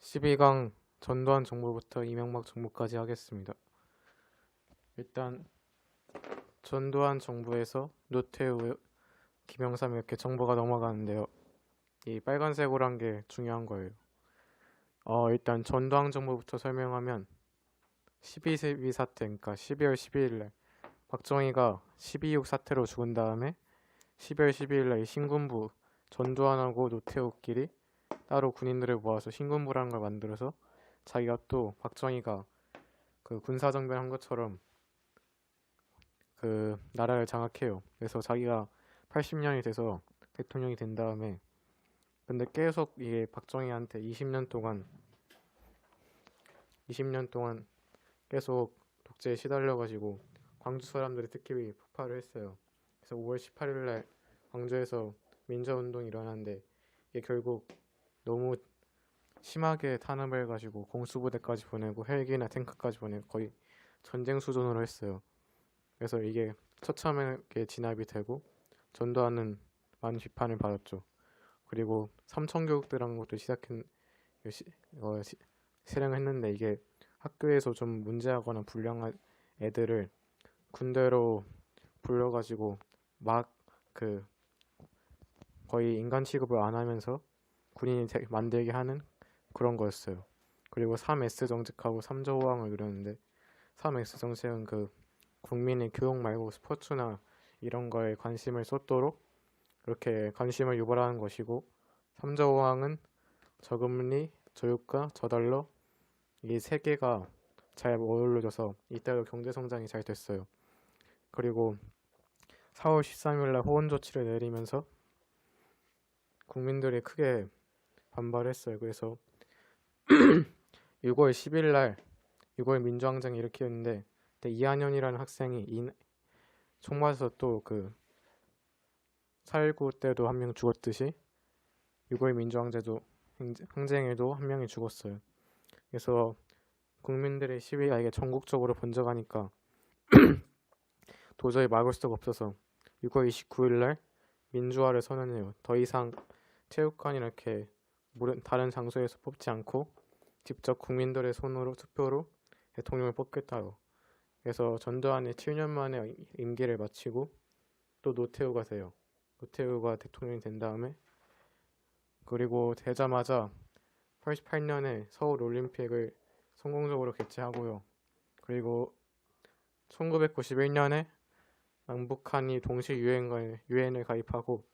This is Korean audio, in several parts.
12강 전두환 정부부터 이명박 정부까지 하겠습니다. 일단 전두환 정부에서 노태우, 김영삼 이렇게 정부가 넘어가는데요. 이 빨간색으로 한 게 중요한 거예요. 어, 일단 전두환 정부부터 설명하면 12.12 사태, 그러니까 12월 12일 날 박정희가 12.6 사태로 죽은 다음에 12월 12일 날 신군부 전두환하고 노태우끼리 따로 군인들을 모아서 신군부라는 걸 만들어서 자기가 또 박정희가 그 군사정변 한 것처럼 그 나라를 장악해요. 그래서 자기가 80년이 돼서 대통령이 된 다음에 근데 계속 이게 박정희한테 20년 동안 20년 동안 계속 독재에 시달려가지고 광주 사람들이 특히 폭발을 했어요. 그래서 5월 18일 날 광주에서 민주운동이 일어났는데 이게 결국 너무 심하게 탄압을 해가지고 공수부대까지 보내고 헬기나 탱크까지 보내고 거의 전쟁 수준으로 했어요. 그래서 이게 처참하게 진압이 되고 전두환은 많은 비판을 받았죠. 그리고 삼천교육대라는 것도 시작했 시, 어, 시, 실행했는데 이게 학교에서 좀 문제하거나 불량한 애들을 군대로 불러가지고 막 그 거의 인간 취급을 안 하면서 군인이 되- 만들게 하는 그런 거였어요. 그리고 3S 정책하고 3조 호황을 누렸는데 3S 정책은 그 국민의 교육 말고 스포츠나 이런 거에 관심을 쏟도록 그렇게 관심을 유발하는 것이고 3조 호황은 저금리, 저유가, 저달러 이 세 개가 잘 어우러져서 이따가 경제 성장이 잘 됐어요. 그리고 4월 13일 날 호원 조치를 내리면서 국민들이 크게 반발했어요. 그래서 6월 10일 날 6월 민주항쟁 일으켰는데 그때 이한현이라는 학생이 이, 총 맞아서 또 그 4.19 때도 한 명 죽었듯이 6월 민주항쟁도 항쟁에도 한 명이 죽었어요. 그래서 국민들의 시위가 이게 전국적으로 번져가니까 도저히 막을 수가 없어서 6월 29일 날 민주화를 선언해요. 더 이상 체육관이나 이렇게 다른 장소에서 뽑지 않고 직접 국민들의 손으로 투표로 대통령을 뽑겠다요. 그래서 전두환이 7년 만에 임기를 마치고 또 노태우가 돼요. 노태우가 대통령이 된 다음에 그리고 되자마자 88년에 서울 올림픽을 성공적으로 개최하고요. 그리고 1991년에 남북한이 동시 유엔을 가입하고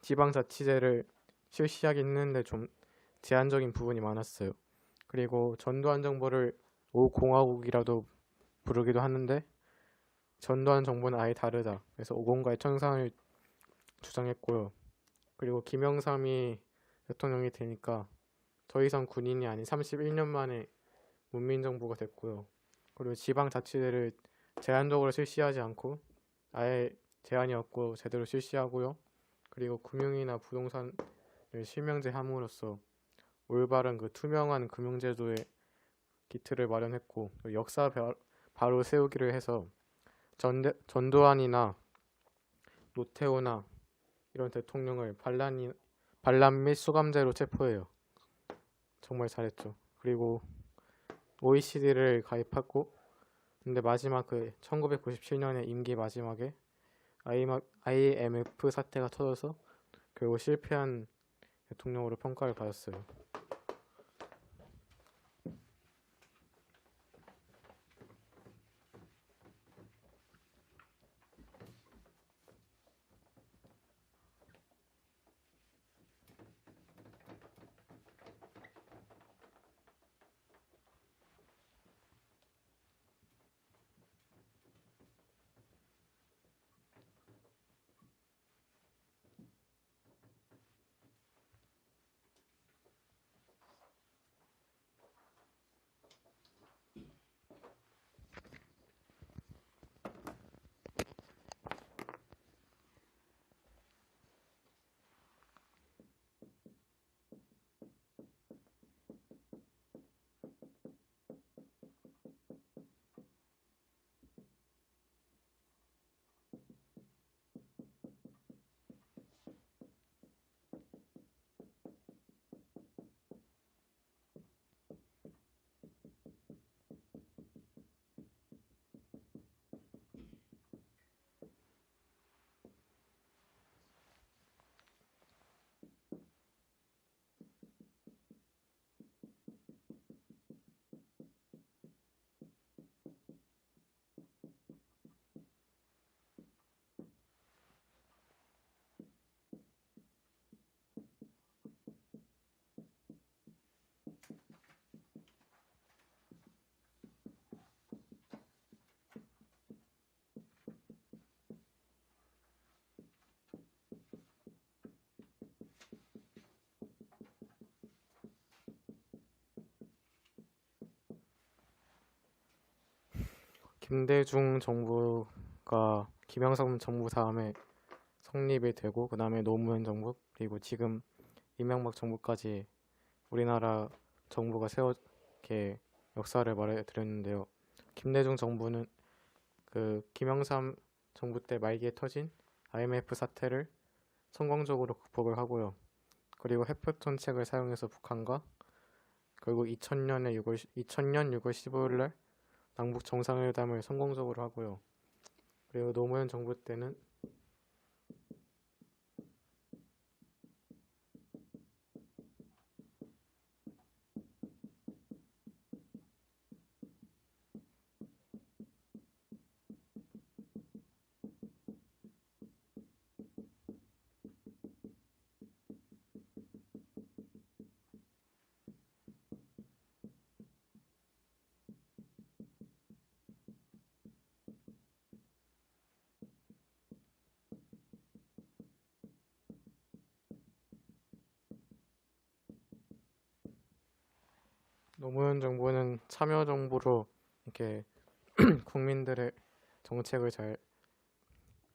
지방자치제를 실시하긴 했는데 좀 제한적인 부분이 많았어요. 그리고 전두환 정부를 5공화국이라도 부르기도 하는데 전두환 정부는 아예 다르다. 그래서 오공과의 천상을 주장했고요. 그리고 김영삼이 대통령이 되니까 더 이상 군인이 아닌 31년 만에 문민정부가 됐고요. 그리고 지방자치제를 제한적으로 실시하지 않고 아예 제한이 없고 제대로 실시하고요. 그리고 금융이나 부동산을 실명제 함으로써 올바른 그 투명한 금융제도의 기틀을 마련했고 그 역사 바- 바로 세우기를 해서 전대, 전두환이나 노태우나 이런 대통령을 반란이 반란 및 수감죄로 체포해요. 정말 잘했죠. 그리고 OECD를 가입하고 근데 마지막 그 1997년에 임기 마지막에 IMF 사태가 터져서 결국 실패한 대통령으로 평가를 받았어요. 김대중 정부가 김영삼 정부 다음에 성립이 되고 그 다음에 노무현 정부 그리고 지금 이명박 정부까지 우리나라 정부가 세워 이렇게 역사를 말해드렸는데요. 김대중 정부는 그 김영삼 정부 때 말기에 터진 IMF 사태를 성공적으로 극복을 하고요. 그리고 해프톤 책을 사용해서 북한과 결국 2000년에 6월 2000년 6월 15일 날 남북 정상회담을 성공적으로 하고요. 그리고 노무현 정부 때는 노무현 정부는 참여 정부로 이렇게 국민들의 정책을 잘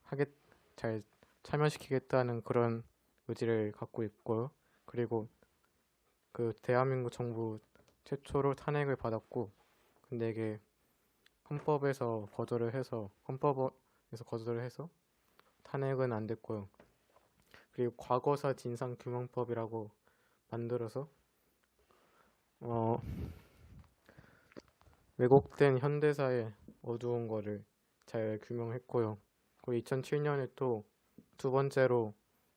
하겠 잘 참여시키겠다는 그런 의지를 갖고 있고요. 그리고 그 대한민국 정부 최초로 탄핵을 받았고 근데 이게 헌법에서 거절을 해서 헌법에서 거절을 해서 탄핵은 안 됐고요. 그리고 과거사 진상 규명법이라고 만들어서 어 왜곡된 현대사의 어두운 거를 잘 규명했고요. 그리고 2007년에 또 두 번째로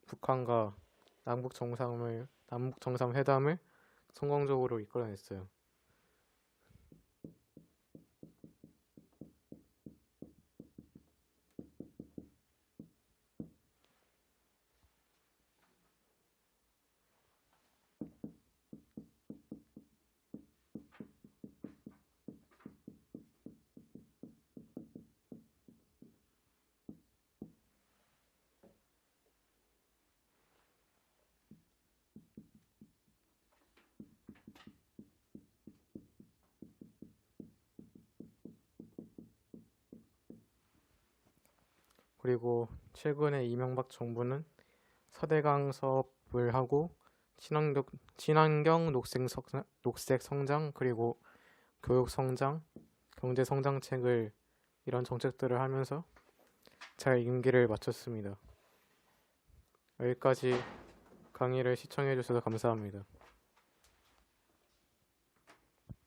북한과 남북 정상을 남북 정상 회담을 성공적으로 이끌어냈어요. 그리고 최근에 이명박 정부는 서대강 사업을 하고 친환경, 친환경 녹색, 성장, 녹색 성장 그리고 교육 성장, 경제 성장책을 이런 정책들을 하면서 잘 임기를 마쳤습니다. 여기까지 강의를 시청해 주셔서 감사합니다.